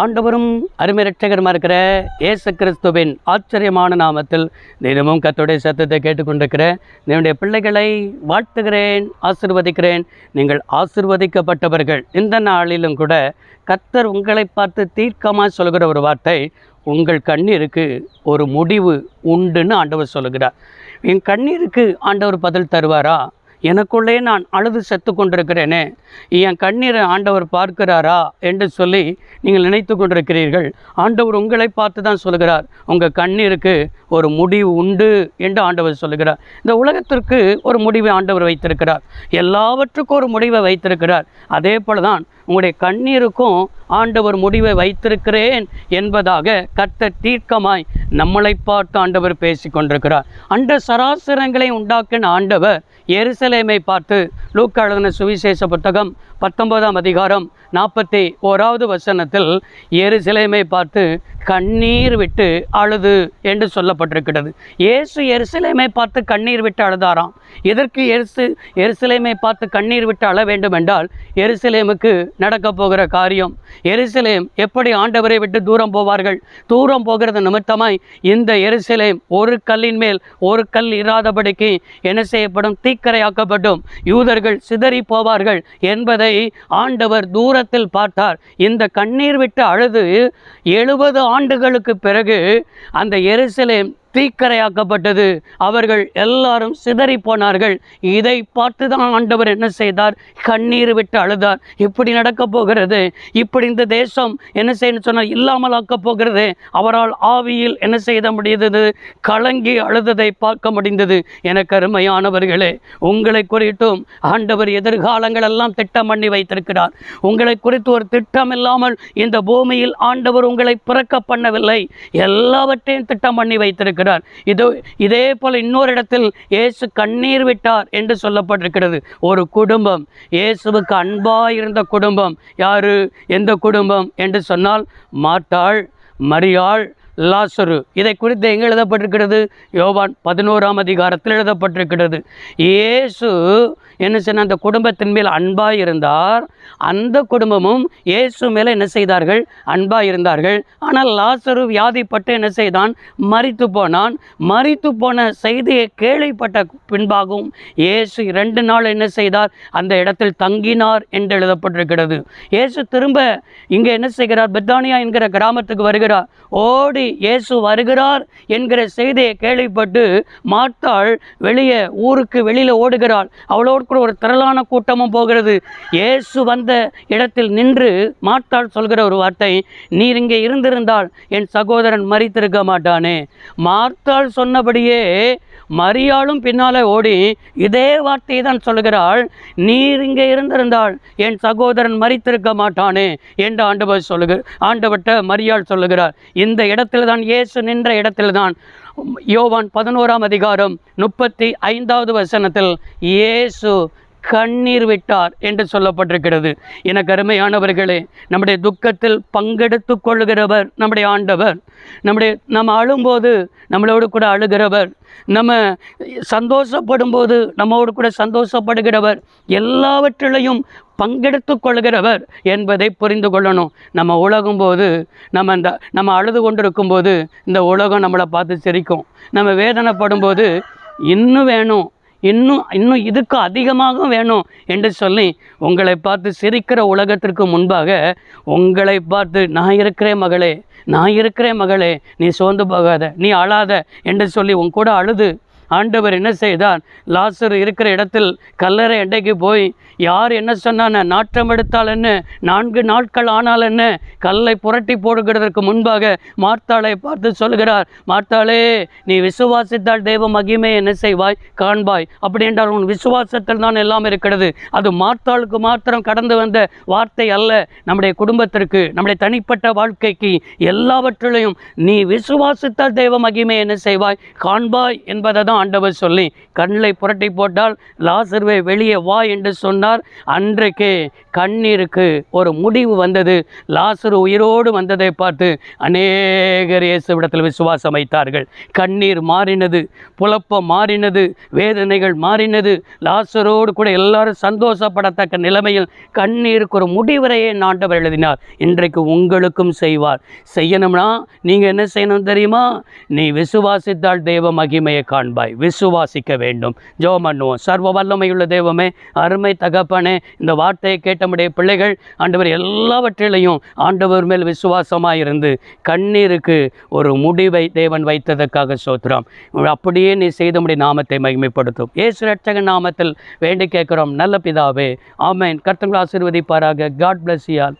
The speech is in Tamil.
ஆண்டவரும் அருமை ரட்சகரமாக இருக்கிற ஏசு கிறிஸ்துவின் ஆச்சரியமான நாமத்தில் தினமும் கர்த்தருடைய சத்தத்தை கேட்டுக்கொண்டிருக்கிற என்னுடைய பிள்ளைகளை வாழ்த்துகிறேன் ஆசிர்வதிக்கிறேன். நீங்கள் ஆசிர்வதிக்கப்பட்டவர்கள். இந்த நாளிலும் கூட கத்தர் உங்களை பார்த்து தீர்க்கமாக சொல்கிற ஒரு வார்த்தை உங்கள் கண்ணீருக்கு ஒரு முடிவு உண்டுன்னு ஆண்டவர் சொல்லுகிறார். என் கண்ணீருக்கு ஆண்டவர் பதில் தருவாரா? எனக்குள்ளே நான் அழுது செத்து கொண்டிருக்கிறேனே என் கண்ணீரை ஆண்டவர் பார்க்கிறாரா என்று சொல்லி நீங்கள் நினைத்து கொண்டிருக்கிறீர்கள். ஆண்டவர் உங்களை பார்த்து தான் சொல்கிறார் உங்கள் கண்ணீருக்கு ஒரு முடிவு உண்டு என்று ஆண்டவர் சொல்லுகிறார் இந்த உலகத்திற்கு ஒரு முடிவை ஆண்டவர் வைத்திருக்கிறார். எல்லாவற்றுக்கும் ஒரு முடிவை வைத்திருக்கிறார். அதே போல தான் உங்களுடைய கண்ணீருக்கும் ஆண்டவர் முடிவை வைத்திருக்கிறேன் என்பதாக கர்த்தர் தீர்க்கமாய் நம்மளை பார்த்து ஆண்டவர் பேசி கொண்டிருக்கிறார் அண்ட சராசரங்களை உண்டாக்கின ஆண்டவர் எருசலேமை பார்த்து லூக்கா எழுதின சுவிசேஷ புத்தகம் பத்தொன்பதாம் அதிகாரம் நாற்பத்தி ஓராவது வசனத்தில் எருசலேமை பார்த்து கண்ணீர் விட்டு அழுது என்று சொல்லப்பட்டிருக்கிறது. இயேசு எருசலேமை பார்த்து கண்ணீர் விட்டு அழுதாராம். எதற்கு எருசு எருசலேமை பார்த்து கண்ணீர் விட்டு அழ வேண்டும் என்றால் எருசலேமுக்கு நடக்கப் போகிற காரியம். எருசலேம் எப்படி ஆண்டவரை விட்டு தூரம் போவார்கள்? தூரம் போகிறது நிமித்தமாய் இந்த எருசலேம் ஒரு கல்லின் மேல் ஒரு கல் இராதபடிக்கு என்ன செய்யப்படும்? தீக்கரையாக்கப்படும் யூதர்கள் சிதறி போவார்கள் என்பதை ஆண்டவர் தூரத்தில் பார்த்தார். இந்த கண்ணீர் விட்டு அழுது எழுபது ஆண்டுகளுக்கு பிறகு அந்த எருசலேம் தீக்கரையாக்கப்பட்டது. அவர்கள் எல்லாரும் சிதறி போனார்கள் இதை பார்த்து தான் ஆண்டவர் என்ன செய்தார்? கண்ணீர் விட்டு அழுதார். இப்படி நடக்கப் போகிறது. இப்படி இந்த தேசம் என்ன செய்யணும் சொன்னால் இல்லாமல் ஆக்கப் போகிறது. அவரால் ஆவியில் என்ன செய்த முடிந்தது? கலங்கி அழுததை பார்க்க முடிந்தது. எனக்கு அருமையானவர்களே உங்களை குறித்தும் ஆண்டவர் எதிர்காலங்கள் எல்லாம் திட்டம் பண்ணி வைத்திருக்கிறார். உங்களை குறித்து ஒரு திட்டம் இல்லாமல் இந்த பூமியில் ஆண்டவர் உங்களை பிறக்க பண்ணவில்லை. எல்லாவற்றையும் திட்டம் பண்ணி வைத்திருக்கிறார். இதோ இதே போல இன்னொரு இடத்தில் இயேசு கண்ணீர் விட்டார் என்று சொல்லப்பட்டிருக்கிறது. ஒரு குடும்பம். இயேசுவுக்கு அன்பாக இருந்த குடும்பம். யாரு? எந்த குடும்பம்? என்று சொன்னால் மாட்டாள் மரியாள் லாசரு. இதை குறித்து எங்கே எழுதப்பட்டிருக்கிறது? யோவான் பதினோராம் அதிகாரத்தில் எழுதப்பட்டிருக்கிறது. இயேசு என்ன சொன்ன? அந்த குடும்பத்தின் மேல் அன்பாக இருந்தார். அந்த குடும்பமும் இயேசு மேலே என்ன செய்தார்கள்? அன்பாக இருந்தார்கள். ஆனால் லாசரு வியாதிப்பட்டு என்ன செய்தான்? மறித்து போனான். மறித்து போன செய்தியை கேள்விப்பட்ட பின்பாகவும் இயேசு இரண்டு நாள் என்ன செய்தார்? அந்த இடத்தில் தங்கினார் என்று எழுதப்பட்டிருக்கிறது. இயேசு திரும்ப இங்கே என்ன செய்கிறார்? பெத்தானியா என்கிற கிராமத்துக்கு வருகிறார். ஓடி இயேசு வருகிறார் என்கிற செய்தியை கேள்விப்பட்டு மாத்தாள் வெளியே ஊருக்கு வெளியில் ஓடுகிறாள். அவளோடு கூட ஒரு திரளான கூட்டமும் போகிறது. இயேசு வந்த இடத்தில் நின்று மாத்தாள் சொல்கிற ஒரு வார்த்தை நீர் இங்கே இருந்திருந்தால் என் சகோதரன் மறித்திருக்க மாட்டானே. மார்த்தாள் சொன்னபடியே மரியாளும் பின்னாலே ஓடி இதே வார்த்தையை தான் சொல்கிறாள் நீர் இங்கே இருந்திருந்தால் என் சகோதரன் மறித்திருக்க மாட்டானே என்று ஆண்டவர் சொல்லுகிற ஆண்டவட்ட மரியாள் சொல்லுகிறார். இந்த இடத்தில் தான் இயேசு நின்ற இடத்தில் தான் யோவான் பதினோராம் அதிகாரம் முப்பத்தி ஐந்தாவது வசனத்தில் இயேசு கண்ணீர் விட்டார் என்று சொல்லப்பட்டிருக்கிறது. எனக்கு அருமையானவர்களே நம்முடைய துக்கத்தில் பங்கெடுத்து கொள்கிறவர் நம்முடைய ஆண்டவர். நம்முடைய நம்ம அழும்போது நம்மளோடு கூட அழுகிறவர். நம்ம சந்தோஷப்படும் போது நம்மோடு கூட சந்தோஷப்படுகிறவர். எல்லாவற்றிலையும் பங்கெடுத்து கொள்கிறவர் என்பதை புரிந்து கொள்ளணும். நம்ம உலகும் போது நம்ம இந்த நம்ம அழுது கொண்டிருக்கும் போது இந்த உலகம் நம்மளை பார்த்து சிரிக்கும். நம்ம வேதனைப்படும் போது இன்னும் வேணும் இன்னும் இன்னும் இதுக்கு அதிகமாக வேணும் என்று சொல்லி உங்களை பார்த்து சிரிக்கிற உலகத்திற்கு முன்பாக உங்களை பார்த்து நான் இருக்கிறேன் மகளே நான் இருக்கிறேன் மகளே நீ சோர்ந்து போகாத நீ அழாத என்று சொல்லி உன் கூட அழுது ஆண்டவர் என்ன செய்தார்? லாசர் இருக்கிற இடத்தில் கல்லறை அண்டைக்கு போய் யார் என்ன சொன்னான? நாற்றம் எடுத்தால் என்ன? நான்கு நாட்கள் ஆனால் என்ன? கல்லை புரட்டி போடுகிறதற்கு முன்பாக மார்த்தாளை பார்த்து சொல்கிறார் மார்த்தாளே நீ விசுவாசித்தால் தெய்வ மகிமை என்ன செய்வாய்? காண்பாய். அப்படி என்றால் உன் விசுவாசத்தில் தான் எல்லாம் இருக்கிறது. அது மார்த்தாளுக்கு மாத்திரம் கடந்து வந்த வார்த்தை அல்ல. நம்முடைய குடும்பத்திற்கு நம்முடைய தனிப்பட்ட வாழ்க்கைக்கு எல்லாவற்றிலையும் நீ விசுவாசித்தால் தெய்வ மகிமை என்ன செய்வாய்? காண்பாய் என்பதை தான் ஆண்டவர் சொல்லி கண்ணை புரட்டி போட்டால் லாசருவே வெளியே வா என்று சொன்னார். அன்றைக்கே கண்ணீருக்கு ஒரு முடிவு வந்தது. லாசரு உயிரோடு வந்ததை பார்த்து அநேகர் இயேசுவிடத்தில் விசுவாசம் வைத்தார்கள். கண்ணீர் மாறினது புலப்பம் மாறினது வேதனைகள் மாறினது. லாசரோடு கூட எல்லாரும் சந்தோஷப்படத்தக்க நிலைமையில் கண்ணீருக்கு ஒரு முடிவரையே ஆண்டவர் எழுதினார். இன்றைக்கு உங்களுக்கும் செய்வார். செய்யணும்னா நீங்கள் என்ன செய்யணும் தெரியுமா? நீ விசுவாசித்தால் தேவ மகிமையை காண்பாய். விசுவாசிக்க வேண்டும். ஜோம் பண்ணுவோம் சர்வ வல்லமையுள்ள தெய்வமே அருமை தகப்பனே இந்த வார்த்தையை கேட்டமுடைய பிள்ளைகள் ஆண்டவர் எல்லாவற்றிலையும் ஆண்டவர் மேல் விசுவாசமாக இருந்து கண்ணீருக்கு ஒரு முடிவை தேவன் வைத்ததற்காக சோத்திரம் அப்படியே நீ செய்தமுடைய நாமத்தை மகிமைப்படுத்தும். ஏசு ரட்சக நாமத்தில் வேண்டி கேட்கிறோம். நல்ல பிதாவே ஆமேன். கர்த்தங்களை ஆசீர்வதிப்பாராக. காட் பிளஸ் யால்